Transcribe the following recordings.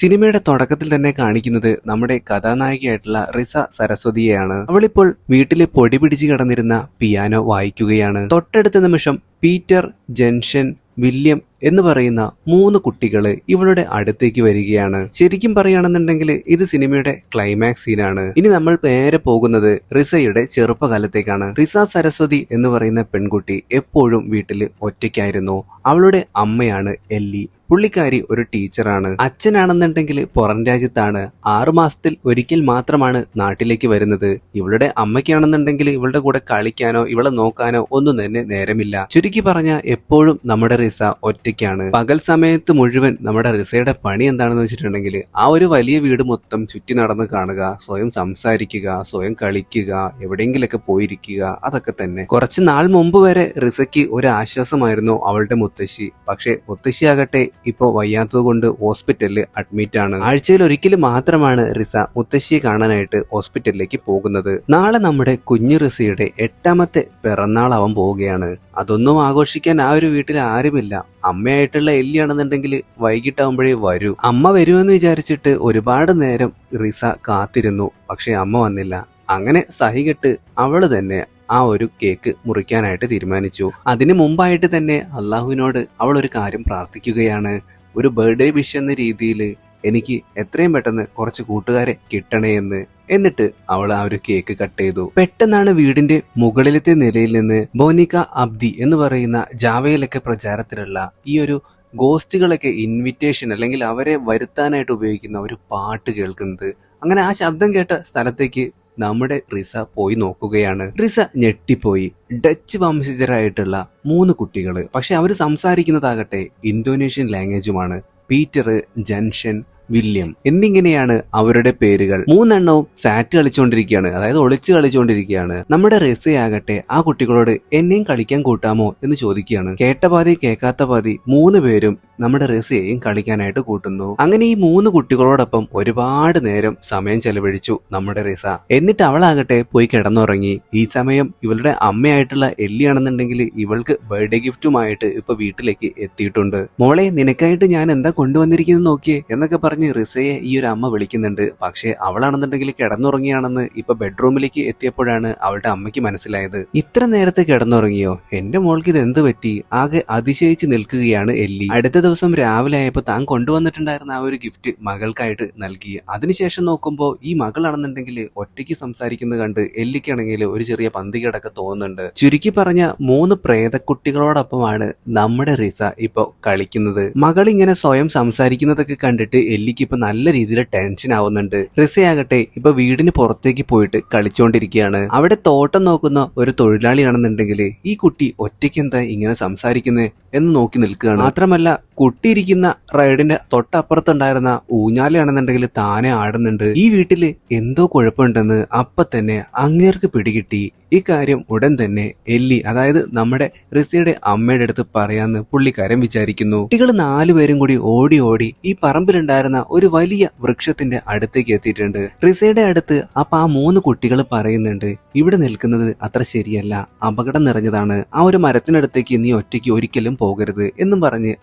സിനിമയുടെ തുടക്കത്തിൽ തന്നെ കാണിക്കുന്നത് നമ്മുടെ കഥാനായികയായിട്ടുള്ള റിസ സരസ്വതിയെയാണ്. അവളിപ്പോൾ വീട്ടിലെ പൊടി പിടിച്ച് കിടന്നിരുന്ന പിയാനോ വായിക്കുകയാണ്. തൊട്ടടുത്ത നിമിഷം പീറ്റർ ജെൻഷൻ വില്യം എന്ന് പറയുന്ന മൂന്ന് കുട്ടികൾ ഇവളുടെ അടുത്തേക്ക് വരികയാണ്. ശരിക്കും പറയുകയാണെന്നുണ്ടെങ്കിൽ ഇത് സിനിമയുടെ ക്ലൈമാക്സ് സീനാണ് ഇനി നമ്മൾ നേരെ പോകുന്നത് റിസയുടെ ചെറുപ്പകാലത്തേക്കാണ്. റിസ സരസ്വതി എന്ന് പറയുന്ന പെൺകുട്ടി എപ്പോഴും വീട്ടിൽ ഒറ്റയ്ക്കായിരുന്നു. അവളുടെ അമ്മയാണ് എല്ലി. പുള്ളിക്കാരി ഒരു ടീച്ചറാണ്. അച്ഛനാണെന്നുണ്ടെങ്കിൽ പുറം രാജ്യത്താണ്. ആറു മാസത്തിൽ ഒരിക്കൽ മാത്രമാണ് നാട്ടിലേക്ക് വരുന്നത്. ഇവളുടെ അമ്മയ്ക്കാണെന്നുണ്ടെങ്കിൽ ഇവളുടെ കൂടെ കളിക്കാനോ ഇവളെ നോക്കാനോ ഒന്നും തന്നെ നേരമില്ല. ചുരുക്കി പറഞ്ഞ എപ്പോഴും നമ്മുടെ റിസ ഒറ്റയ്ക്കാണ്. പകൽ സമയത്ത് മുഴുവൻ നമ്മുടെ റിസയുടെ പണി എന്താണെന്ന് വെച്ചിട്ടുണ്ടെങ്കിൽ ആ ഒരു വലിയ വീട് മൊത്തം ചുറ്റി നടന്ന് കാണുക സ്വയം സംസാരിക്കുക സ്വയം കളിക്കുക എവിടെയെങ്കിലൊക്കെ പോയിരിക്കുക അതൊക്കെ തന്നെ. കുറച്ച് നാൾ മുമ്പ് വരെ റിസയ്ക്ക് ഒരു ആശ്വാസമായിരുന്നു അവളുടെ മുത്തശ്ശി. പക്ഷേ മുത്തശ്ശിയാകട്ടെ ഇപ്പോ വയ്യാത്തതുകൊണ്ട് ഹോസ്പിറ്റലിൽ അഡ്മിറ്റ് ആണ്. ആഴ്ചയിൽ ഒരിക്കൽ മാത്രമാണ് റിസ മുത്തശ്ശിയെ കാണാനായിട്ട് ഹോസ്പിറ്റലിലേക്ക് പോകുന്നത്. നാളെ നമ്മുടെ കുഞ്ഞു റിസയുടെ എട്ടാമത്തെ പിറന്നാളാവാൻ പോവുകയാണ്. അതൊന്നും ആഘോഷിക്കാൻ ആ ഒരു വീട്ടിൽ ആരുമില്ല. അമ്മയായിട്ടുള്ള എല്ലിയാണെന്നുണ്ടെങ്കിൽ വൈകിട്ടാവുമ്പോഴേ വരൂ. അമ്മ വരുമെന്ന് വിചാരിച്ചിട്ട് ഒരുപാട് നേരം റിസ കാത്തിരുന്നു. പക്ഷെ അമ്മ വന്നില്ല. അങ്ങനെ സഹികെട്ട് അവൾ തന്നെ ആ ഒരു കേക്ക് മുറിക്കാനായിട്ട് തീരുമാനിച്ചു. അതിനു മുമ്പായിട്ട് തന്നെ അള്ളാഹുവിനോട് അവൾ ഒരു കാര്യം പ്രാർത്ഥിക്കുകയാണ്. ഒരു ബർത്ത്ഡേ വിഷ് എന്ന രീതിയിൽ എനിക്ക് എത്രയും പെട്ടെന്ന് കുറച്ച് കൂട്ടുകാരെ കിട്ടണേ എന്ന് എന്നിട്ട് അവൾ ആ ഒരു കേക്ക് കട്ട് ചെയ്തു. പെട്ടെന്നാണ് വീടിന്റെ മുകളിലത്തെ നിലയിൽ നിന്ന് ബോനിക അബ്ദി എന്ന് പറയുന്ന ജാവയിലൊക്കെ പ്രചാരത്തിലുള്ള ഈ ഒരു ഗോസ്റ്റുകളൊക്കെ ഇൻവിറ്റേഷൻ അല്ലെങ്കിൽ അവരെ വരുത്താനായിട്ട് ഉപയോഗിക്കുന്ന ഒരു പാട്ട് കേൾക്കുന്നത്. അങ്ങനെ ആ ശബ്ദം കേട്ട സ്ഥലത്തേക്ക് നമ്മുടെ റിസ പോയി നോക്കുകയാണ്. റിസ ഞെട്ടിപ്പോയി. ഡച്ച് വംശജരായിട്ടുള്ള മൂന്ന് കുട്ടികൾ പക്ഷെ അവർ സംസാരിക്കുന്നതാകട്ടെ ഇന്തോനേഷ്യൻ ലാംഗ്വേജുമാണ്. Peter Jensen William. എന്നിങ്ങനെയാണ് അവരുടെ പേരുകൾ. മൂന്നെണ്ണവും സാറ്റ് കളിച്ചുകൊണ്ടിരിക്കുകയാണ് അതായത് ഒളിച്ച് കളിച്ചുകൊണ്ടിരിക്കുകയാണ് നമ്മുടെ റെസയാകട്ടെ ആ കുട്ടികളോട് എന്നെയും കളിക്കാൻ കൂട്ടാമോ എന്ന് ചോദിക്കുകയാണ്. കേട്ട പാതി കേൾക്കാത്ത പാതി മൂന്ന് പേരും നമ്മുടെ റെസിയെയും കളിക്കാനായിട്ട് കൂട്ടുന്നു. അങ്ങനെ ഈ മൂന്ന് കുട്ടികളോടൊപ്പം ഒരുപാട് നേരം സമയം ചെലവഴിച്ചു നമ്മുടെ റിസ എന്നിട്ട് അവളാകട്ടെ പോയി കിടന്നുറങ്ങി. ഈ സമയം ഇവളുടെ അമ്മയായിട്ടുള്ള എല്ലിയാണെന്നുണ്ടെങ്കിൽ ഇവൾക്ക് ബർത്ത്ഡേ ഗിഫ്റ്റുമായിട്ട് ഇപ്പൊ വീട്ടിലേക്ക് എത്തിയിട്ടുണ്ട്. മോളെ നിനക്കായിട്ട് ഞാൻ എന്താ കൊണ്ടുവന്നിരിക്കുന്നത് നോക്കിയേ എന്നൊക്കെ പറഞ്ഞ് റിസയെ ഈ ഒരു അമ്മ വിളിക്കുന്നുണ്ട്. പക്ഷേ അവളാണെന്നുണ്ടെങ്കിൽ കിടന്നുറങ്ങിയാണെന്ന് ഇപ്പൊ ബെഡ്റൂമിലേക്ക് എത്തിയപ്പോഴാണ് അവളുടെ അമ്മയ്ക്ക് മനസ്സിലായത്. ഇത്ര നേരത്തെ കിടന്നുറങ്ങിയോ? എന്റെ മോൾക്ക് ഇത് എന്ത് പറ്റി? ആകെ അതിശയിച്ച് നിൽക്കുകയാണ് എല്ലി. അടുത്ത ദിവസം രാവിലെ ആയപ്പോൾ താൻ കൊണ്ടുവന്നിട്ടുണ്ടായിരുന്ന ആ ഒരു ഗിഫ്റ്റ് മകൾക്കായിട്ട് നൽകി. അതിനുശേഷം നോക്കുമ്പോൾ ഈ മകളാണെന്നുണ്ടെങ്കിൽ ഒറ്റയ്ക്ക് സംസാരിക്കുന്നത് കണ്ട് എല്ലിക്കാണെങ്കിൽ ഒരു ചെറിയ പന്തികേടൊക്കെ തോന്നുന്നുണ്ട്. ചുരുക്കി പറഞ്ഞ മൂന്ന് പ്രേതക്കുട്ടികളോടൊപ്പമാണ് നമ്മുടെ റിസ ഇപ്പൊ കളിക്കുന്നത്. മകൾ ഇങ്ങനെ സ്വയം സംസാരിക്കുന്നതൊക്കെ കണ്ടിട്ട് എല്ലിക്ക് ഇപ്പൊ നല്ല രീതിയിൽ ടെൻഷൻ ആവുന്നുണ്ട്. റിസയാകട്ടെ ഇപ്പൊ വീടിന് പുറത്തേക്ക് പോയിട്ട് കളിച്ചുകൊണ്ടിരിക്കുകയാണ് അവിടെ തോട്ടം നോക്കുന്ന ഒരു തൊഴിലാളിയാണെന്നുണ്ടെങ്കിൽ ഈ കുട്ടി ഒറ്റയ്ക്ക് എന്താ ഇങ്ങനെ സംസാരിക്കുന്നത് എന്ന് നോക്കി നിൽക്കുകയാണ്. മാത്രമല്ല കുട്ടിയിരിക്കുന്ന റൈഡിന്റെ തൊട്ടപ്പുറത്തുണ്ടായിരുന്ന ഊഞ്ഞാലാണെന്നുണ്ടെങ്കിൽ താനെ ആടുന്നുണ്ട്. ഈ വീട്ടിൽ എന്തോ കുഴപ്പമുണ്ടെന്ന് അപ്പൊ തന്നെ അങ്ങേർക്ക് പിടികിട്ടി. ഇക്കാര്യം ഉടൻ തന്നെ എല്ലി അതായത് നമ്മുടെ റിസിയുടെ അമ്മയുടെ അടുത്ത് പറയാന്ന് പുള്ളിക്കാരൻ വിചാരിക്കുന്നു. കുട്ടികൾ നാലുപേരും കൂടി ഓടി ഓടി ഈ പറമ്പിലുണ്ടായിരുന്ന ഒരു വലിയ വൃക്ഷത്തിന്റെ അടുത്തേക്ക് എത്തിയിട്ടുണ്ട്. റിസയുടെ അടുത്ത് അപ്പൊ ആ മൂന്ന് കുട്ടികൾ പറയുന്നുണ്ട് ഇവിടെ നിൽക്കുന്നത് അത്ര ശരിയല്ല. അപകടം നിറഞ്ഞതാണ്. ആ ഒരു മരത്തിനടുത്തേക്ക് നീ ഒറ്റയ്ക്ക് ഒരിക്കലും പോകരുത് എന്നും പറഞ്ഞ്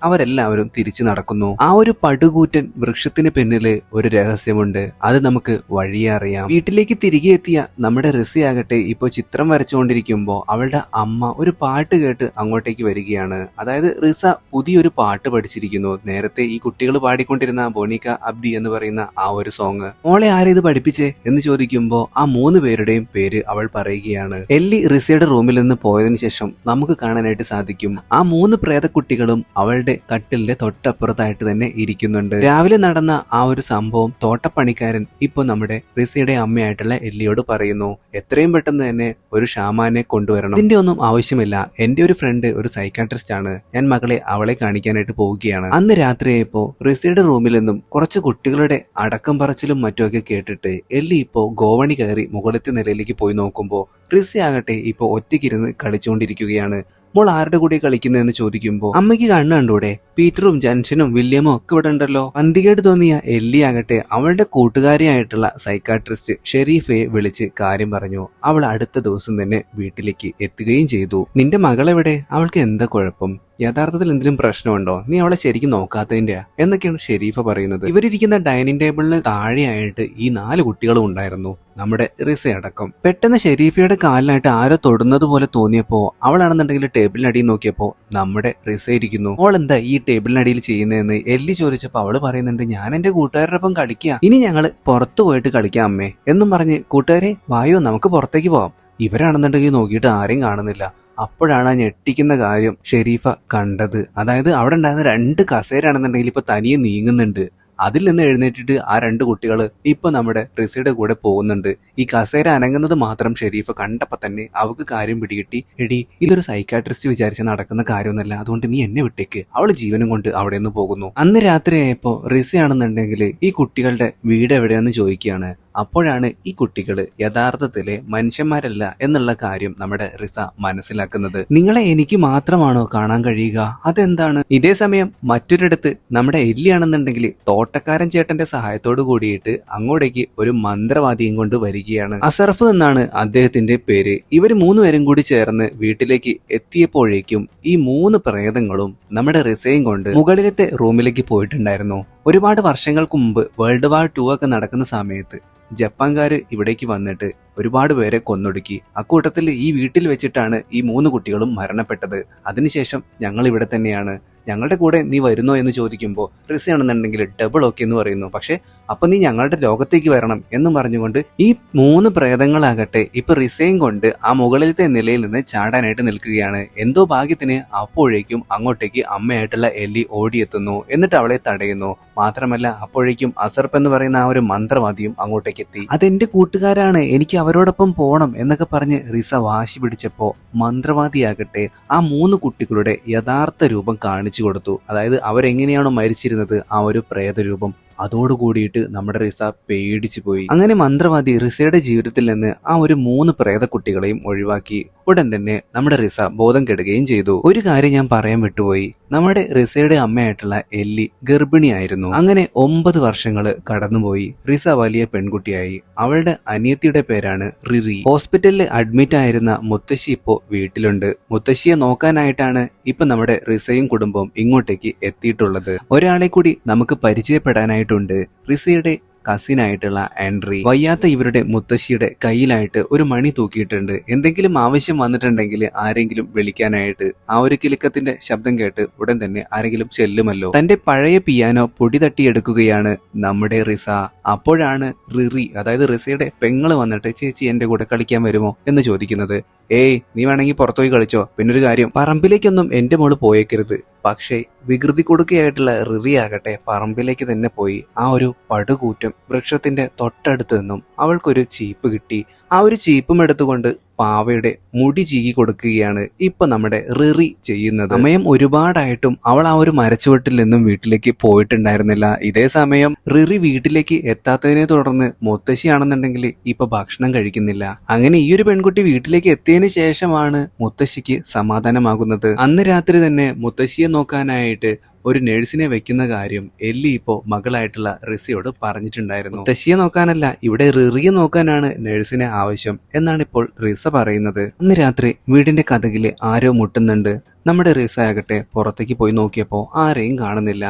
അവരെല്ലാവരും തിരിച്ചു നടക്കുന്നു. ആ ഒരു പടുകൂറ്റൻ വൃക്ഷത്തിന് പിന്നിൽ ഒരു രഹസ്യമുണ്ട്. അത് നമുക്ക് വഴിയെ അറിയാം. വീട്ടിലേക്ക് തിരികെ എത്തിയ നമ്മുടെ റിസിയാകട്ടെ ഇപ്പൊ ചിത്രം വരച്ചുകൊണ്ടിരിക്കുമ്പോ അവളുടെ അമ്മ ഒരു പാട്ട് കേട്ട് അങ്ങോട്ടേക്ക് വരികയാണ്. അതായത് റിസ പുതിയൊരു പാട്ട് പഠിച്ചിരിക്കുന്നു. നേരത്തെ ഈ കുട്ടികൾ പാടിക്കൊണ്ടിരുന്ന ബോണിക്ക അബ്ദി എന്ന് പറയുന്ന ആ ഒരു സോങ്. മോളെ ആരെ ഇത് പഠിപ്പിച്ചേ എന്ന് ചോദിക്കുമ്പോ ആ മൂന്ന് പേരുടെയും പേര് അവൾ പറയുകയാണ്. എല്ലി റിസയുടെ റൂമിൽ നിന്ന് പോയതിനു ശേഷം നമുക്ക് കാണാനായിട്ട് സാധിക്കും. ആ മൂന്ന് പ്രേതക്കുട്ടികളും അവളുടെ കട്ടിലിന്റെ തൊട്ടപ്പുറത്തായിട്ട് തന്നെ ഇരിക്കുന്നുണ്ട്. രാവിലെ നടന്ന ആ ഒരു സംഭവം തോട്ടപ്പണിക്കാരൻ ഇപ്പൊ നമ്മുടെ റിസയുടെ അമ്മയായിട്ടുള്ള എല്ലിയോട് പറയുന്നു. എത്രയും പെട്ടെന്ന് തന്നെ ഒരു ഷാമാനെ കൊണ്ടുവരണം. ഇതിന്റെ ഒന്നും ആവശ്യമില്ല. എന്റെ ഒരു ഫ്രണ്ട് ഒരു സൈക്കാട്രിസ്റ്റ് ആണ്. ഞാൻ മകളെ അവളെ കാണിക്കാനായിട്ട് പോവുകയാണ്. അന്ന് രാത്രിയായപ്പോ റിസയുടെ റൂമിൽ നിന്നും കുറച്ച് കുട്ടികളുടെ അടക്കം പറച്ചിലും മറ്റുമൊക്കെ കേട്ടിട്ട് എല്ലി ഇപ്പോ ഗോവണി കയറി മുകളിലത്തെ നിലയിലേക്ക് പോയി നോക്കുമ്പോ റിസി ആകട്ടെ ഇപ്പോ ഒറ്റയ്ക്കിരുന്ന് കളിച്ചുകൊണ്ടിരിക്കുകയാണ്. മോൾ ആരുടെ കൂടെ കളിക്കുന്നതെന്ന് ചോദിക്കുമ്പോൾ അമ്മയ്ക്ക് കണ്ണ് കണ്ടൂടെ? പീറ്ററും ജൻഷനും വില്യമും ഒക്കെ ഇവിടെ ഉണ്ടല്ലോ. പന്തികേട് തോന്നിയ എല്ലി ആകട്ടെ അവളുടെ കൂട്ടുകാരിയായിട്ടുള്ള സൈക്കാട്രിസ്റ്റ് ഷെരീഫയെ വിളിച്ച് കാര്യം പറഞ്ഞു. അവൾ അടുത്ത ദിവസം തന്നെ വീട്ടിലേക്ക് എത്തുകയും ചെയ്തു. നിന്റെ മകളെവിടെ? അവൾക്ക് എന്താ കുഴപ്പം? യഥാർത്ഥത്തിൽ എന്തെങ്കിലും പ്രശ്നമുണ്ടോ? നീ അവളെ ശരിക്കും നോക്കാത്തതിന്റെയാ? എന്നൊക്കെയാണ് ഷെരീഫ പറയുന്നത്. ഇവരിയ്ക്കുന്ന ഡൈനിങ് ടേബിളിന് താഴെയായിട്ട് ഈ നാല് കുട്ടികളും ഉണ്ടായിരുന്നു. നമ്മുടെ റിസ അടക്കം. പെട്ടെന്ന് ഷെരീഫയുടെ കാലിനായിട്ട് ആരോ തൊടുന്നത് പോലെ തോന്നിയപ്പോ അവളാണെന്നുണ്ടെങ്കിൽ ടേബിളിനടിയിൽ നോക്കിയപ്പോ നമ്മുടെ റിസ ഇരിക്കുന്നു. അവൾ എന്താ ഈ ടേബിളിനടിയിൽ ചെയ്യുന്നതെന്ന് എല്ലി ചോദിച്ചപ്പോൾ അവൾ പറയുന്നുണ്ട് ഞാൻ എന്റെ കൂട്ടുകാരുടെ ഒപ്പം കളിക്കുക ഇനി ഞങ്ങൾ പുറത്തു പോയിട്ട് കളിക്കാം അമ്മേ എന്നും പറഞ്ഞ് കൂട്ടുകാരെ വായോ നമുക്ക് പുറത്തേക്ക് പോവാം. ഇവരാണെന്നുണ്ടെങ്കിൽ നോക്കിയിട്ട് ആരെയും കാണുന്നില്ല. അപ്പോഴാണ് ആ ഞെട്ടിക്കുന്ന കാര്യം ഷെരീഫ കണ്ടത്. അതായത് അവിടെ ഉണ്ടായിരുന്ന രണ്ട് കസേരയാണെന്നുണ്ടെങ്കിൽ ഇപ്പൊ തനിയെ നീങ്ങുന്നുണ്ട്. അതിൽ നിന്ന് എഴുന്നേറ്റിട്ട് ആ രണ്ട് കുട്ടികൾ ഇപ്പൊ നമ്മുടെ റിസയുടെ കൂടെ പോകുന്നുണ്ട്. ഈ കസേര അനങ്ങുന്നത് മാത്രം ഷെരീഫ് കണ്ടപ്പോ തന്നെ അവക്ക് കാര്യം പിടികിട്ടി. എടി ഇതൊരു സൈക്കാട്രിസ്റ്റ് വിചാരിച്ച് നടക്കുന്ന കാര്യമൊന്നുമല്ല. അതുകൊണ്ട് നീ എന്നെ വിട്ടേക്ക്. അവൾ ജീവനും കൊണ്ട് അവിടെ നിന്ന് പോകുന്നു. അന്ന് രാത്രിയായപ്പോ റിസയാണെന്നുണ്ടെങ്കിൽ ഈ കുട്ടികളുടെ വീട് എവിടെയാണെന്ന് ചോദിക്കുകയാണ്. അപ്പോഴാണ് ഈ കുട്ടികൾ യഥാർത്ഥത്തിലെ മനുഷ്യന്മാരല്ല എന്നുള്ള കാര്യം നമ്മുടെ റിസ മനസ്സിലാക്കുന്നത്. നിങ്ങളെ എനിക്ക് മാത്രമാണോ കാണാൻ കഴിയുക? അതെന്താണ്? ഇതേ സമയം മറ്റൊരിടത്ത് നമ്മുടെ എല്ലിയാണെന്നുണ്ടെങ്കിൽ തോട്ടക്കാരൻ ചേട്ടന്റെ സഹായത്തോട് കൂടിയിട്ട് അങ്ങോട്ടേക്ക് ഒരു മന്ത്രവാദിയും കൊണ്ട് വരികയാണ്. അസർഫ് എന്നാണ് അദ്ദേഹത്തിന്റെ പേര്. ഇവർ മൂന്നുപേരും കൂടി ചേർന്ന് വീട്ടിലേക്ക് എത്തിയപ്പോഴേക്കും ഈ മൂന്ന് പ്രേതങ്ങളും നമ്മുടെ റിസയും കൊണ്ട് മുകളിലത്തെ റൂമിലേക്ക് പോയിട്ടുണ്ടായിരുന്നു. ഒരുപാട് വർഷങ്ങൾക്ക് മുമ്പ് വേൾഡ് വാർ ടു ഒക്കെ നടക്കുന്ന സമയത്ത് ജപ്പാൻകാര് ഇവിടേക്ക് വന്നിട്ട് ഒരുപാട് പേരെ കൊന്നൊടുക്കി. അക്കൂട്ടത്തിൽ ഈ വീട്ടിൽ വെച്ചിട്ടാണ് ഈ മൂന്ന് കുട്ടികളും മരണപ്പെട്ടത്. അതിനുശേഷം ഞങ്ങൾ ഇവിടെ തന്നെയാണ്. ഞങ്ങളുടെ കൂടെ നീ വരുന്നോ എന്ന് ചോദിക്കുമ്പോൾ റിസയാണെന്നുണ്ടെങ്കിൽ ഡബിൾ ഓക്കെ എന്ന് പറയുന്നു. പക്ഷെ അപ്പൊ നീ ഞങ്ങളുടെ ലോകത്തേക്ക് വരണം എന്നും പറഞ്ഞുകൊണ്ട് ഈ മൂന്ന് പ്രേതങ്ങളാകട്ടെ ഇപ്പൊ റിസൈൻ കൊണ്ട് ആ മുകളിലത്തെ നിലയിൽ നിന്ന് ചാടാനായിട്ട് നിൽക്കുകയാണ്. എന്തോ ഭാഗ്യത്തിന് അപ്പോഴേക്കും അങ്ങോട്ടേക്ക് അമ്മയായിട്ടുള്ള എല്ലി ഓടിയെത്തുന്നു. എന്നിട്ട് അവളെ തടയുന്നു. മാത്രമല്ല അപ്പോഴേക്കും അസർപ്പ് എന്ന് പറയുന്ന ആ ഒരു മന്ത്രവാദിയും അങ്ങോട്ടേക്ക് എത്തി. അതെന്റെ കൂട്ടുകാരാണ്. എനിക്ക് അവരോടൊപ്പം പോകണം എന്നൊക്കെ പറഞ്ഞ് റിസ വാശി പിടിച്ചപ്പോ മന്ത്രവാദിയാകട്ടെ ആ മൂന്ന് കുട്ടികളുടെ യഥാർത്ഥ രൂപം കാണിച്ചു കൊടുത്തു. അതായത് അവരെങ്ങനെയാണോ മരിച്ചിരുന്നത് ആ ഒരു പ്രേതരൂപം. അതോടുകൂടിയിട്ട് നമ്മുടെ റിസ പേടിച്ചു പോയി. അങ്ങനെ മന്ത്രവാദി റിസയുടെ ജീവിതത്തിൽ നിന്ന് ആ ഒരു മൂന്ന് പ്രേതക്കുട്ടികളെയും ഒഴിവാക്കി ഉടൻ തന്നെ നമ്മുടെ റിസ ബോധം കെടുകയും ചെയ്തു. ഒരു കാര്യം ഞാൻ പറയാൻ വിട്ടുപോയി. നമ്മുടെ റിസയുടെ അമ്മയായിട്ടുള്ള എല്ലി ഗർഭിണിയായിരുന്നു. അങ്ങനെ ഒമ്പത് വർഷങ്ങൾ കടന്നുപോയി. റിസ വലിയ പെൺകുട്ടിയായി. അവളുടെ അനിയത്തിയുടെ പേരാണ് റിറി. ഹോസ്പിറ്റലിൽ അഡ്മിറ്റ് ആയിരുന്ന മുത്തശ്ശി ഇപ്പോ വീട്ടിലുണ്ട്. മുത്തശ്ശിയെ നോക്കാനായിട്ടാണ് ഇപ്പൊ നമ്മുടെ റിസയും കുടുംബവും ഇങ്ങോട്ടേക്ക് എത്തിയിട്ടുള്ളത്. ഒരാളെ കൂടി നമുക്ക് പരിചയപ്പെടാനായിട്ടുണ്ട്. റിസയുടെ കസിനായിട്ടുള്ള ആൻഡ്രി വയ്യാത്ത ഇവരുടെ മുത്തശ്ശിയുടെ കയ്യിലായിട്ട് ഒരു മണി തൂക്കിയിട്ടുണ്ട്. എന്തെങ്കിലും ആവശ്യം വന്നിട്ടുണ്ടെങ്കിൽ ആരെങ്കിലും വിളിക്കാനായിട്ട് ആ ഒരു കിലുക്കത്തിന്റെ ശബ്ദം കേട്ട് ഉടൻ തന്നെ ആരെങ്കിലും ചെല്ലുമല്ലോ. തന്റെ പഴയ പിയാനോ പൊടി തട്ടിയെടുക്കുകയാണ് നമ്മുടെ റിസ. അപ്പോഴാണ് റിറി അതായത് റിസയുടെ പെങ്ങൾ വന്നിട്ട് ചേച്ചി എന്റെ കൂടെ കളിക്കാൻ വരുമോ? എന്ന് ചോദിക്കുന്നത്. ഏയ് നീ വേണമെങ്കിൽ പുറത്തുപോയി കളിച്ചോ. പിന്നൊരു കാര്യം പറമ്പിലേക്കൊന്നും എന്റെ മോൾ പോയേക്കരുത്. പക്ഷേ വികൃതി കൊടുക്കുകയായിട്ടുള്ള റിറി ആകട്ടെ പറമ്പിലേക്ക് തന്നെ പോയി ആ ഒരു പടുകൂറ്റം വൃക്ഷത്തിന്റെ തൊട്ടടുത്ത് നിന്നും അവൾക്കൊരു ചീപ്പ് കിട്ടി. ആ ഒരു ചീപ്പും എടുത്തുകൊണ്ട് പാവയുടെ മുടി ചീകി കൊടുക്കുകയാണ് ഇപ്പൊ നമ്മുടെ റിറി ചെയ്യുന്നത്. സമയം ഒരുപാടായിട്ടും അവൾ ആ ഒരു മരച്ചുവട്ടിൽ നിന്നും വീട്ടിലേക്ക് പോയിട്ടുണ്ടായിരുന്നില്ല. ഇതേ സമയം റിറി വീട്ടിലേക്ക് എത്താത്തതിനെ തുടർന്ന് മുത്തശ്ശിയാണെന്നുണ്ടെങ്കിൽ ഇപ്പൊ ഭക്ഷണം കഴിക്കുന്നില്ല. അങ്ങനെ ഈ ഒരു പെൺകുട്ടി വീട്ടിലേക്ക് എത്തിയതിന് ശേഷമാണ് മുത്തശ്ശിക്ക് സമാധാനമാകുന്നത്. അന്ന് രാത്രി തന്നെ മുത്തശ്ശിയെ നോക്കാനായിട്ട് ഒരു നഴ്സിനെ വെക്കുന്ന കാര്യം എല്ലി ഇപ്പോ മകളായിട്ടുള്ള റിസിയോട് പറഞ്ഞിട്ടുണ്ടായിരുന്നു. ശശിയെ നോക്കാനല്ല ഇവിടെ റിറിയെ നോക്കാനാണ് നഴ്സിനെ ആവശ്യം എന്നാണ് ഇപ്പോൾ റിസ പറയുന്നത്. അന്ന് രാത്രി വീടിന്റെ കഥകിൽ ആരോ മുട്ടുന്നുണ്ട്. നമ്മുടെ റിസ ആകട്ടെ പുറത്തേക്ക് പോയി നോക്കിയപ്പോ ആരെയും കാണുന്നില്ല.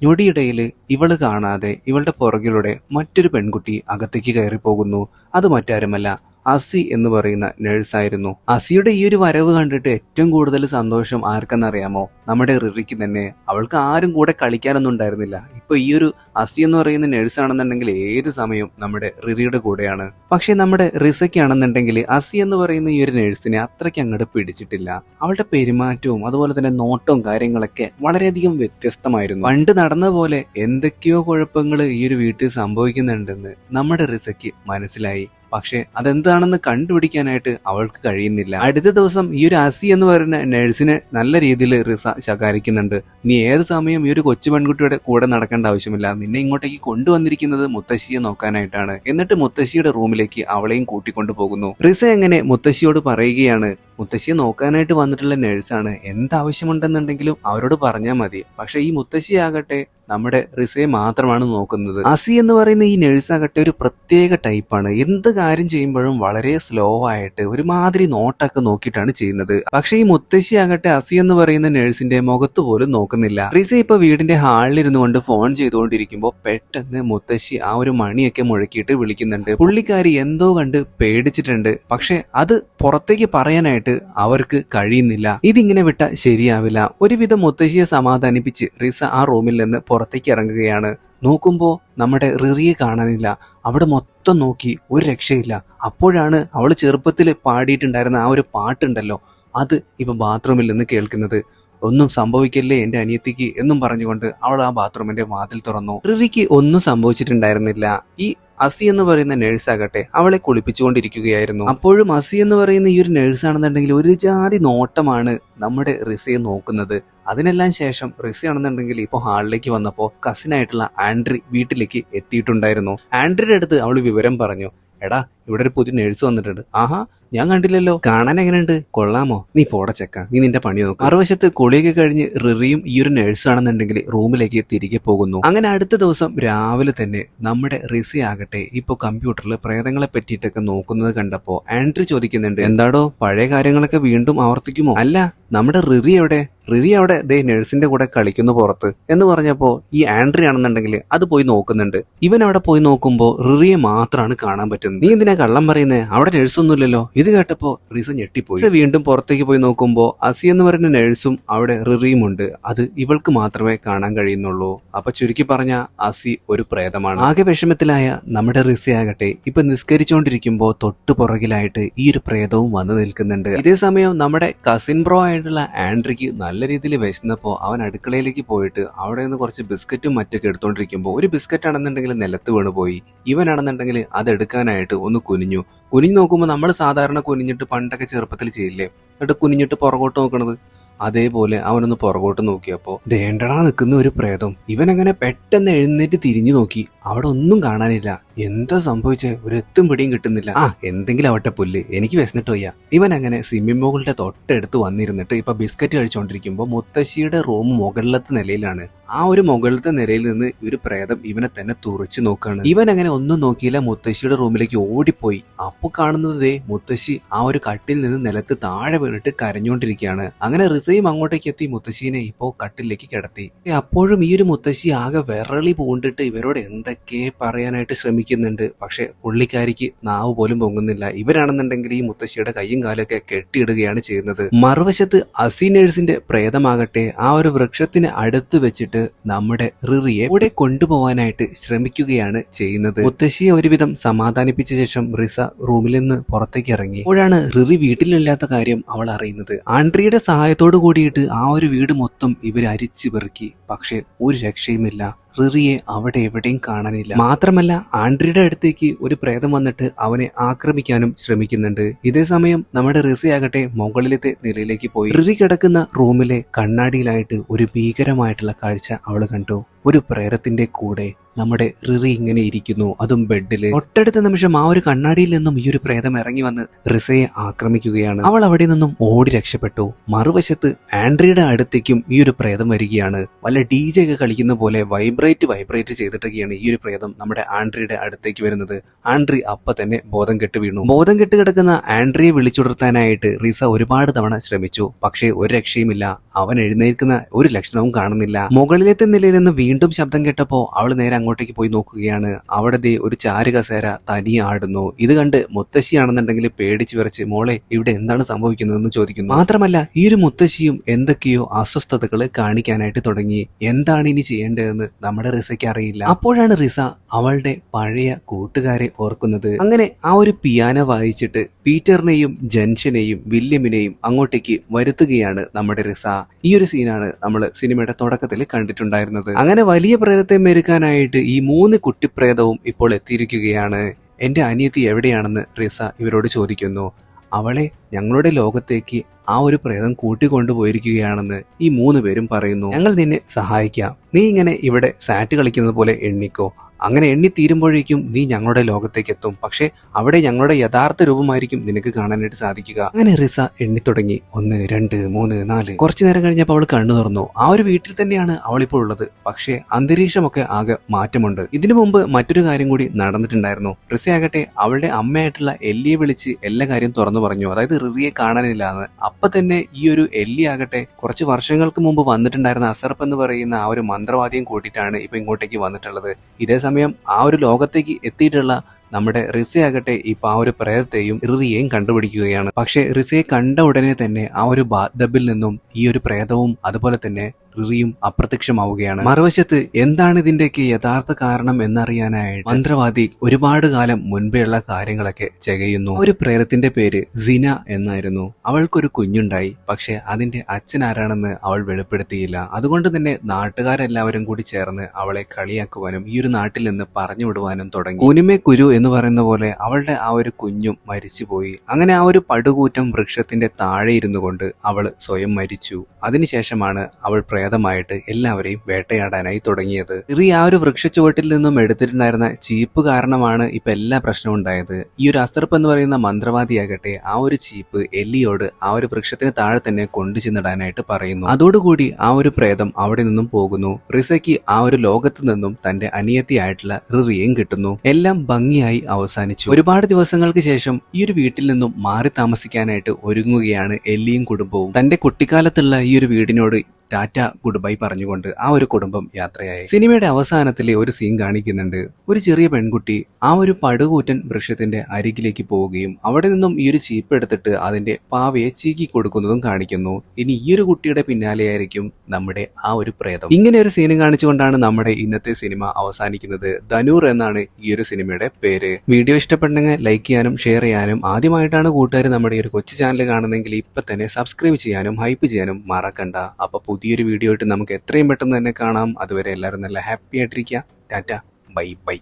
ഞൊടിയിടയിൽ ഇവൾ കാണാതെ ഇവളുടെ പുറകിലൂടെ മറ്റൊരു പെൺകുട്ടി അകത്തേക്ക് കയറി പോകുന്നു അത് മറ്റാരുമല്ല അസി എന്ന് പറയുന്ന നഴ്സായിരുന്നു. അസിയുടെ ഈ ഒരു വരവ് കണ്ടിട്ട് ഏറ്റവും കൂടുതൽ സന്തോഷം ആർക്കെന്നറിയാമോ? നമ്മുടെ റിറിക്ക് തന്നെ. അവൾക്ക് ആരും കൂടെ കളിക്കാനൊന്നും ഉണ്ടായിരുന്നില്ല. ഇപ്പൊ ഈ ഒരു അസി എന്ന് പറയുന്ന നഴ്സാണെന്നുണ്ടെങ്കിൽ ഏത് സമയവും നമ്മുടെ റിറിയുടെ കൂടെയാണ്. പക്ഷെ നമ്മുടെ റിസയ്ക്കാണെന്നുണ്ടെങ്കിൽ അസി എന്ന് പറയുന്ന ഈ ഒരു നഴ്സിനെ അത്രയ്ക്ക് അങ്ങോട്ട് പിടിച്ചിട്ടില്ല. അവളുടെ പെരുമാറ്റവും അതുപോലെ തന്നെ നോട്ടവും കാര്യങ്ങളൊക്കെ വളരെയധികം വ്യത്യസ്തമായിരുന്നു. പണ്ട് നടന്ന പോലെ എന്തൊക്കെയോ കുഴപ്പങ്ങൾ ഈ ഒരു വീട്ടിൽ സംഭവിക്കുന്നുണ്ടെന്ന് നമ്മുടെ റിസയ്ക്ക് മനസ്സിലായി. പക്ഷെ അതെന്താണെന്ന് കണ്ടുപിടിക്കാനായിട്ട് അവൾക്ക് കഴിയുന്നില്ല. അടുത്ത ദിവസം ഈ ഒരു അസി എന്ന് പറയുന്ന നഴ്സിനെ നല്ല രീതിയിൽ റിസ ശകാരിക്കുന്നുണ്ട്. നീ ഏത് സമയം ഈ ഒരു കൊച്ചു പെൺകുട്ടിയുടെ കൂടെ നടക്കേണ്ട ആവശ്യമില്ല. നിന്നെ ഇങ്ങോട്ടേക്ക് കൊണ്ടുവന്നിരിക്കുന്നത് മുത്തശ്ശിയെ നോക്കാനായിട്ടാണ്. എന്നിട്ട് മുത്തശ്ശിയുടെ റൂമിലേക്ക് അവളെയും കൂട്ടിക്കൊണ്ടു പോകുന്നു റിസ എങ്ങനെ മുത്തശ്ശിയോട് പറയുകയാണ് മുത്തശ്ശിയെ നോക്കാനായിട്ട് വന്നിട്ടുള്ള നഴ്സാണ്. എന്താവശ്യമുണ്ടെന്നുണ്ടെങ്കിലും അവരോട് പറഞ്ഞാൽ മതി. പക്ഷെ ഈ മുത്തശ്ശിയാകട്ടെ നമ്മുടെ റിസയെ മാത്രമാണ് നോക്കുന്നത്. അസി എന്ന് പറയുന്ന ഈ നഴ്സാകട്ടെ ഒരു പ്രത്യേക ടൈപ്പാണ്. എന്ത് കാര്യം ചെയ്യുമ്പോഴും വളരെ സ്ലോ ആയിട്ട് ഒരുമാതിരി നോട്ടൊക്കെ നോക്കിയിട്ടാണ് ചെയ്യുന്നത്. പക്ഷെ ഈ മുത്തശ്ശി ആകട്ടെ അസി എന്ന് പറയുന്ന നഴ്സിന്റെ മുഖത്ത് പോലും നോക്കുന്നില്ല. റിസ ഇപ്പൊ വീടിന്റെ ഹാളിൽ ഇരുന്നു കൊണ്ട് ഫോൺ ചെയ്തുകൊണ്ടിരിക്കുമ്പോൾ പെട്ടെന്ന് മുത്തശ്ശി ആ ഒരു മണിയൊക്കെ മുഴക്കിയിട്ട് വിളിക്കുന്നുണ്ട്. പുള്ളിക്കാരി എന്തോ കണ്ട് പേടിച്ചിട്ടുണ്ട്. പക്ഷെ അത് പുറത്തേക്ക് പറയാനായിട്ട് അവർക്ക് കഴിയുന്നില്ല. ഇതിങ്ങനെ വിട്ട ശരിയാവില്ല. ഒരുവിധം മുത്തശ്ശിയെ സമാധാനിപ്പിച്ച് റിസ ആ റൂമിൽ നിന്ന് പുറത്തേക്ക് ഇറങ്ങുകയാണ്. നോക്കുമ്പോൾ നമ്മുടെ റിറിയെ കാണാനില്ല. അവിടെ മൊത്തം നോക്കി ഒരു രക്ഷയില്ല. അപ്പോഴാണ് അവൾ ചെറുപ്പത്തിൽ പാടിയിട്ടുണ്ടായിരുന്ന ആ ഒരു പാട്ടുണ്ടല്ലോ. അത് ഇപ്പൊ ബാത്റൂമിൽ നിന്ന് കേൾക്കുന്നത്. ഒന്നും സംഭവിക്കല്ലേ എന്റെ അനിയത്തിക്ക് എന്നും പറഞ്ഞുകൊണ്ട് അവൾ ആ ബാത്റൂമിന്റെ വാതിൽ തുറന്നു. റിറിക്ക് ഒന്നും സംഭവിച്ചിട്ടുണ്ടായിരുന്നില്ല. ഈ അസി എന്ന് പറയുന്ന നേഴ്സാകട്ടെ അവളെ കുളിപ്പിച്ചുകൊണ്ടിരിക്കുകയായിരുന്നു. അപ്പോഴും അസി എന്ന് പറയുന്ന ഈ ഒരു നേഴ്സാണെന്നുണ്ടെങ്കിൽ ഒരു ജാതി നോട്ടമാണ് നമ്മുടെ റിസയെ നോക്കുന്നത്. അതിനെല്ലാം ശേഷം റിസി ആണെന്നുണ്ടെങ്കിൽ ഇപ്പോൾ ഹാളിലേക്ക് വന്നപ്പോൾ കസിനായിട്ടുള്ള ആൻഡ്രി വീട്ടിലേക്ക് എത്തിയിട്ടുണ്ടായിരുന്നു. ആൻഡ്രിയുടെ അടുത്ത് അവൾ വിവരം പറഞ്ഞു. എടാ ഇവിടെ ഒരു പുതിയ നേഴ്സ് വന്നിട്ടുണ്ട്. ആഹാ ഞാൻ കണ്ടില്ലല്ലോ. കാണാൻ എങ്ങനെയുണ്ട്? കൊള്ളാമോ? നീ പോടെ ചെക്ക. നീ നിന്റെ പണി നോക്കും. മറുവശത്ത് കുളിയൊക്കെ കഴിഞ്ഞ് റിറിയും ഈ ഒരു നേഴ്സ് ആണെന്നുണ്ടെങ്കിൽ റൂമിലേക്ക് തിരികെ പോകുന്നു. അങ്ങനെ അടുത്ത ദിവസം രാവിലെ തന്നെ നമ്മുടെ റിസി ആകട്ടെ ഇപ്പൊ കമ്പ്യൂട്ടറിൽ പ്രേതങ്ങളെ പറ്റിയിട്ടൊക്കെ നോക്കുന്നത് കണ്ടപ്പോ ആൻഡ്രി ചോദിക്കുന്നുണ്ട്. എന്താടോ പഴയ കാര്യങ്ങളൊക്കെ വീണ്ടും ആവർത്തിക്കുമോ? അല്ല നമ്മുടെ റിറി എവിടെ? റിറി അവിടെ ദേ നഴ്സിന്റെ കൂടെ കളിക്കുന്നു പുറത്ത് എന്ന് പറഞ്ഞപ്പോ ഈ ആൻഡ്രി ആണെന്നുണ്ടെങ്കിൽ അത് പോയി നോക്കുന്നുണ്ട്. ഇവൻ അവിടെ പോയി നോക്കുമ്പോ റിറിയെ മാത്രമാണ് കാണാൻ പറ്റുന്നത്. നീ എന്തിനാ കള്ളം പറയുന്നത് അവിടെ നഴ്സൊന്നുമില്ലല്ലോ ഇത് കേട്ടപ്പോ റിസ ഞെട്ടിപ്പോയി. വീണ്ടും പുറത്തേക്ക് പോയി നോക്കുമ്പോ അസി എന്ന് പറയുന്ന നഴ്സും അവിടെ റിറിയും ഉണ്ട്. അത് ഇവൾക്ക് മാത്രമേ കാണാൻ കഴിയുന്നുള്ളൂ. അപ്പൊ ചുരുക്കി പറഞ്ഞ അസി ഒരു പ്രേതമാണ്. ആകെ വിഷമത്തിലായ നമ്മുടെ റിസയാകട്ടെ ഇപ്പൊ നിസ്കരിച്ചുകൊണ്ടിരിക്കുമ്പോ തൊട്ടു പുറകിലായിട്ട് ഈ ഒരു പ്രേതവും വന്നു നിൽക്കുന്നുണ്ട്. ഇതേ സമയം നമ്മുടെ കസിൻ ബ്രോ ആയിട്ടുള്ള ആൻഡ്രിക്ക് നല്ല രീതിയിൽ വിശന്നപ്പോ അവൻ അടുക്കളയിലേക്ക് പോയിട്ട് അവിടെ നിന്ന് കുറച്ച് ബിസ്ക്കറ്റും മറ്റൊക്കെ എടുത്തോണ്ടിരിക്കുമ്പോൾ ഒരു ബിസ്ക്കറ്റ് ആണെന്നുണ്ടെങ്കിൽ നിലത്ത് വീണുപോയി. ഇവനാണെന്നുണ്ടെങ്കിൽ അത് എടുക്കാനായിട്ട് ഒന്ന് കുനിഞ്ഞു. കുനിഞ്ഞു നോക്കുമ്പോൾ നമ്മൾ സാധാരണ കുനിഞ്ഞിട്ട് പണ്ടൊക്കെ ചെറുപ്പത്തിൽ ചെയ്യില്ലേ? എന്നിട്ട് കുനിഞ്ഞിട്ട് പുറകോട്ട് നോക്കണത്? അതേപോലെ അവനൊന്ന് പുറകോട്ട് നോക്കിയപ്പോൾ ദേണ്ടടാ നിൽക്കുന്ന ഒരു പ്രേതം. ഇവനങ്ങനെ പെട്ടെന്ന് എഴുന്നേറ്റ് തിരിഞ്ഞു നോക്കി. അവിടെ ഒന്നും കാണാനില്ല. എന്താ സംഭവിച്ചേ? ഒരു എത്തും പിടിയും കിട്ടുന്നില്ല. ആ എന്തെങ്കിലും ആവട്ടെ പുല്ല്. എനിക്ക് വിശന്നിട്ട് വയ്യ ഇവൻ അങ്ങനെ പൂളിന്റെ തൊട്ടടുത്ത് വന്നിരുന്നിട്ട് ഇപ്പൊ ബിസ്ക്കറ്റ് കഴിച്ചുകൊണ്ടിരിക്കുമ്പോൾ മുത്തശ്ശിയുടെ റൂം മുകളിലത്തെ നിലയിലാണ്. ആ ഒരു മുകളിലത്തെ നിലയിൽ നിന്ന് ഒരു പ്രേതം ഇവനെ തന്നെ തുറച്ചു നോക്കാണ്. ഇവൻ അങ്ങനെ ഒന്നും നോക്കിയില്ല. മുത്തശ്ശിയുടെ റൂമിലേക്ക് ഓടിപ്പോയി. അപ്പൊ കാണുന്നത് മുത്തശ്ശി ആ ഒരു കട്ടിൽ നിന്ന് നിലത്ത് താഴെ വീണിട്ട് കരഞ്ഞുകൊണ്ടിരിക്കുകയാണ് അങ്ങനെ റിസയും അങ്ങോട്ടേക്ക് എത്തി. മുത്തശ്ശീനെ ഇപ്പോ കട്ടിലേക്ക് കിടത്തി. അപ്പോഴും ഈ ഒരു മുത്തശ്ശി ആകെ വിറളി പൂണ്ടിട്ട് ഇവരോട് എന്തൊക്കെ പറയാനായിട്ട് ശ്രമിക്കുന്നുണ്ട്. പക്ഷെ പുള്ളിക്കാരിക്ക് നാവ് പോലും പൊങ്ങുന്നില്ല. ഇവരാണെന്നുണ്ടെങ്കിൽ ഈ മുത്തശ്ശിയുടെ കൈയും കാലൊക്കെ കെട്ടിയിടുകയാണ് ചെയ്യുന്നത്. മറുവശത്ത് അസീനേഴ്സിന്റെ പ്രേതമാകട്ടെ ആ ഒരു വൃക്ഷത്തിന് അടുത്ത് വെച്ചിട്ട് നമ്മുടെ റിറിയെ കൂടെ കൊണ്ടുപോകാനായിട്ട് ശ്രമിക്കുകയാണ് ചെയ്യുന്നത്. മുത്തശ്ശിയെ ഒരുവിധം സമാധാനിപ്പിച്ച ശേഷം റിസ റൂമിൽ നിന്ന് പുറത്തേക്ക് ഇറങ്ങി. അപ്പോഴാണ് റിറി വീട്ടിലില്ലാത്ത കാര്യം അവൾ അറിയുന്നത്. ആൻഡ്രിയുടെ സഹായത്തോട് കൂടിയിട്ട് ആ ഒരു വീട് മൊത്തം ഇവർ അരിച്ചു പെറുക്കി. പക്ഷെ ഒരു രക്ഷയുമില്ല. റിറിയെ അവിടെ എവിടെയും കാണാനില്ല. മാത്രമല്ല ആൻഡ്രിയുടെ അടുത്തേക്ക് ഒരു പ്രേതം വന്നിട്ട് അവനെ ആക്രമിക്കാനും ശ്രമിക്കുന്നുണ്ട്. ഇതേ സമയം നമ്മുടെ റിസയാകട്ടെ മുകളിലത്തെ നിലയിലേക്ക് പോയി. റിറി കിടക്കുന്ന റൂമിലെ കണ്ണാടിയിലായിട്ട് ഒരു ഭീകരമായിട്ടുള്ള കാഴ്ച അവൾ കണ്ടു. ഒരു പ്രേരത്തിന്റെ കൂടെ നമ്മുടെ റിറി ഇങ്ങനെ ഇരിക്കുന്നു. അതും ബെഡിൽ തൊട്ടടുത്ത നിമിഷം ആ ഒരു കണ്ണാടിയിൽ നിന്നും ഈ ഒരു പ്രേതം ഇറങ്ങി വന്ന് റിസയെ ആക്രമിക്കുകയാണ്. അവൾ അവിടെ നിന്നും ഓടി രക്ഷപ്പെട്ടു. മറുവശത്ത് ആൻഡ്രിയുടെ അടുത്തേക്കും ഈ ഒരു പ്രേതം വരികയാണ്. വല്ല ഡി ജെ ഒക്കെ കളിക്കുന്ന പോലെ വൈബ്രേറ്റ് വൈബ്രേറ്റ് ചെയ്തിട്ടൊക്കെയാണ് ഈ ഒരു പ്രേതം നമ്മുടെ ആൻഡ്രിയുടെ അടുത്തേക്ക് വരുന്നത്. ആൻഡ്രി അപ്പൊ തന്നെ ബോധം കെട്ട് വീണു. ബോധം കെട്ട് കിടക്കുന്ന ആൻഡ്രിയെ വിളിച്ചുണർത്താനായിട്ട് റിസ ഒരുപാട് തവണ ശ്രമിച്ചു. പക്ഷേ ഒരു രക്ഷയുമില്ല. അവൻ എഴുന്നേൽക്കുന്ന ഒരു ലക്ഷണവും കാണുന്നില്ല. മുകളിലത്തെ നിലയിൽ നിന്ന് വീണ്ടും ശബ്ദം കേട്ടപ്പോൾ അവൾ നേരെ അങ്ങോട്ടേക്ക് പോയി നോക്കുകയാണ്. അവിടെ ഒരു ചാരു കസേര തനിയെ ആടുന്നു. ഇത് കണ്ട് മുത്തശ്ശിയാണെന്നുണ്ടെങ്കിൽ പേടിച്ച് വിറച്ച് മോളെ ഇവിടെ എന്താണ് സംഭവിക്കുന്നതെന്ന് ചോദിക്കുന്നു. മാത്രമല്ല ഈ ഒരു മുത്തശ്ശിയും എന്തൊക്കെയോ അസ്വസ്ഥതകൾ കാണിക്കാനായിട്ട് തുടങ്ങി. എന്താണ് ഇനി ചെയ്യേണ്ടതെന്ന് നമ്മുടെ റിസയ്ക്ക് അറിയില്ല. അപ്പോഴാണ് റിസ അവളുടെ പഴയ കൂട്ടുകാരെ ഓർക്കുന്നത്. അങ്ങനെ ആ ഒരു പിയാനോ വായിച്ചിട്ട് പീറ്ററിനെയും ജൻഷനെയും വില്യമിനെയും അങ്ങോട്ടേക്ക് വരുത്തുകയാണ് നമ്മുടെ റിസ. ഈ ഒരു സീനാണ് നമ്മൾ സിനിമയുടെ തുടക്കത്തിൽ കണ്ടിട്ടുണ്ടായിരുന്നത്. അങ്ങനെ വലിയ പ്രേതത്തെ മെരുക്കാനായിട്ട് ഈ മൂന്ന് കുട്ടിപ്രേതവും ഇപ്പോൾ എത്തിയിരിക്കുകയാണ്. എന്റെ അനിയത്തി എവിടെയാണെന്ന് റിസ ഇവരോട് ചോദിക്കുന്നു. അവളെ ഞങ്ങളുടെ ലോകത്തേക്ക് ആ ഒരു പ്രേതം കൂട്ടിക്കൊണ്ടുപോയിരിക്കുകയാണെന്ന് ഈ മൂന്ന് പേരും പറയുന്നു. ഞങ്ങൾ നിന്നെ സഹായിക്കാം. നീ ഇങ്ങനെ ഇവിടെ സാറ്റ് കളിക്കുന്നത് പോലെ എണ്ണിക്കോ. അങ്ങനെ എണ്ണി തീരുമ്പോഴേക്കും നീ ഞങ്ങളുടെ ലോകത്തേക്ക് എത്തും പക്ഷേ അവിടെ ഞങ്ങളുടെ യഥാർത്ഥ രൂപമായിരിക്കും നിനക്ക് കാണാനായിട്ട് സാധിക്കുക. അങ്ങനെ റിസ എണ്ണി തുടങ്ങി ഒന്ന് രണ്ട് മൂന്ന് നാല്. കുറച്ചു നേരം കഴിഞ്ഞപ്പോൾ അവൾ കണ്ണു തുറന്നു. ആ ഒരു വീട്ടിൽ തന്നെയാണ് അവളിപ്പോൾ ഉള്ളത്. പക്ഷേ അന്തരീക്ഷമൊക്കെ ആകെ മാറ്റമുണ്ട്. ഇതിനു മുമ്പ് മറ്റൊരു കാര്യം കൂടി നടന്നിട്ടുണ്ടായിരുന്നു. റിസ ആകട്ടെ അവളുടെ അമ്മയായിട്ടുള്ള എല്ലിയെ വിളിച്ച് എല്ലാ കാര്യം തുറന്നു പറഞ്ഞു. അതായത് റിറിയെ കാണാനില്ല എന്ന്. അപ്പൊ തന്നെ ഈ ഒരു എല്ലി ആകട്ടെ കുറച്ച് വർഷങ്ങൾക്ക് മുമ്പ് വന്നിട്ടുണ്ടായിരുന്ന അസർപ്പ് എന്ന് പറയുന്ന ആ ഒരു മന്ത്രവാദിയും കൂട്ടിയിട്ടാണ് ഇപ്പൊ ഇങ്ങോട്ടേക്ക് വന്നിട്ടുള്ളത്. ഇതേ സമയം ആ ഒരു ലോകത്തേക്ക് എത്തിയിട്ടുള്ള നമ്മുടെ റിസയാകട്ടെ ഇപ്പൊ ആ ഒരു പ്രേതത്തെയും റിറിയെയും കണ്ടുപിടിക്കുകയാണ്. പക്ഷെ റിസയെ കണ്ട ഉടനെ തന്നെ ആ ഒരു ബാത്ഡബിൽ നിന്നും ഈ ഒരു പ്രേതവും അതുപോലെ തന്നെ റിറിയും അപ്രത്യക്ഷമാവുകയാണ്. മറുവശത്ത് എന്താണ് ഇതിന്റെയൊക്കെ യഥാർത്ഥ കാരണം എന്നറിയാനായിട്ട് മന്ത്രവാദി ഒരുപാട് കാലം മുൻപേയുള്ള കാര്യങ്ങളൊക്കെ ചെയ്യുന്നു ഒരു പ്രേരത്തിന്റെ പേര് സിന എന്നായിരുന്നു. അവൾക്കൊരു കുഞ്ഞുണ്ടായി. പക്ഷെ അതിന്റെ അച്ഛൻ ആരാണെന്ന് അവൾ വെളിപ്പെടുത്തിയില്ല. അതുകൊണ്ട് തന്നെ നാട്ടുകാരെല്ലാവരും കൂടി ചേർന്ന് അവളെ കളിയാക്കുവാനും ഈ ഒരു നാട്ടിൽ നിന്ന് പറഞ്ഞു വിടുവാനും തുടങ്ങി. കുനിമേ കുരു എന്ന് പറയുന്ന പോലെ അവളുടെ ആ ഒരു കുഞ്ഞും മരിച്ചുപോയി. അങ്ങനെ ആ ഒരു പടുകൂറ്റം വൃക്ഷത്തിന്റെ താഴെ ഇരുന്നു കൊണ്ട് അവൾ സ്വയം മരിച്ചു. അതിനുശേഷമാണ് അവൾ പ്രേതമായിട്ട് എല്ലാവരെയും വേട്ടയാടാനായി തുടങ്ങിയത്. ഇറി ആ ഒരു വൃക്ഷച്ചുവട്ടിൽ നിന്നും എടുത്തിട്ടുണ്ടായിരുന്ന ചീപ്പ് കാരണമാണ് ഇപ്പൊ എല്ലാ പ്രശ്നവും ഉണ്ടായത്. ഈ ഒരു അസർപ്പ് എന്ന് പറയുന്ന മന്ത്രവാദിയാകട്ടെ ആ ഒരു ചീപ്പ് എല്ലിയോട് ആ ഒരു വൃക്ഷത്തിന് താഴെ തന്നെ കൊണ്ടു ചെന്നിടാനായിട്ട് പറയുന്നു. അതോടുകൂടി ആ ഒരു പ്രേതം അവിടെ നിന്നും പോകുന്നു. റിസയ്ക്ക് ആ ഒരു ലോകത്ത് നിന്നും തന്റെ അനിയത്തിയായിട്ടുള്ള റിറിയും കിട്ടുന്നു. എല്ലാം ഭംഗിയായി അവസാനിച്ചു. ഒരുപാട് ദിവസങ്ങൾക്ക് ശേഷം ഈ ഒരു വീട്ടിൽ നിന്നും മാറി താമസിക്കാനായിട്ട് ഒരുങ്ങുകയാണ് എല്ലിയും കുടുംബവും. തന്റെ കുട്ടിക്കാലത്തുള്ള ഈ ഒരു വീടിനോട് ടാറ്റ ഗുഡ് ബൈ പറഞ്ഞുകൊണ്ട് ആ ഒരു കുടുംബം യാത്രയായി. സിനിമയുടെ അവസാനത്തിലെ ഒരു സീൻ കാണിക്കുന്നുണ്ട്. ഒരു ചെറിയ പെൺകുട്ടി ആ ഒരു പടുകൂറ്റൻ വൃക്ഷത്തിന്റെ അരികിലേക്ക് പോവുകയും അവിടെ നിന്നും ഈ ഒരു ചീപ്പ് എടുത്തിട്ട് അതിന്റെ പാവയെ ചീക്കി കൊടുക്കുന്നതും കാണിക്കുന്നു. ഇനി ഈ ഒരു കുട്ടിയുടെ പിന്നാലെയായിരിക്കും നമ്മുടെ ആ ഒരു പ്രേതം. ഇങ്ങനെ ഒരു സീനും കാണിച്ചുകൊണ്ടാണ് നമ്മുടെ ഇന്നത്തെ സിനിമ അവസാനിക്കുന്നത്. ധനൂർ എന്നാണ് ഈ ഒരു സിനിമയുടെ പേര്. വീഡിയോ ഇഷ്ടപ്പെട്ടെങ്കിൽ ലൈക്ക് ചെയ്യാനും ഷെയർ ചെയ്യാനും ആദ്യമായിട്ടാണ് കൂട്ടുകാർ നമ്മുടെ ഈ ഒരു കൊച്ചു ചാനൽ കാണുന്നെങ്കിൽ ഇപ്പൊ തന്നെ സബ്സ്ക്രൈബ് ചെയ്യാനും ഹൈപ്പ് ചെയ്യാനും മറക്കണ്ട. അപ്പൊ പുതിയൊരു വീഡിയോ ആയിട്ട് നമുക്ക് എത്രയും പെട്ടെന്ന് തന്നെ കാണാം. അതുവരെ എല്ലാവരും നല്ല ഹാപ്പി ആയിട്ടിരിക്കുക. ടാറ്റ. Bye bye.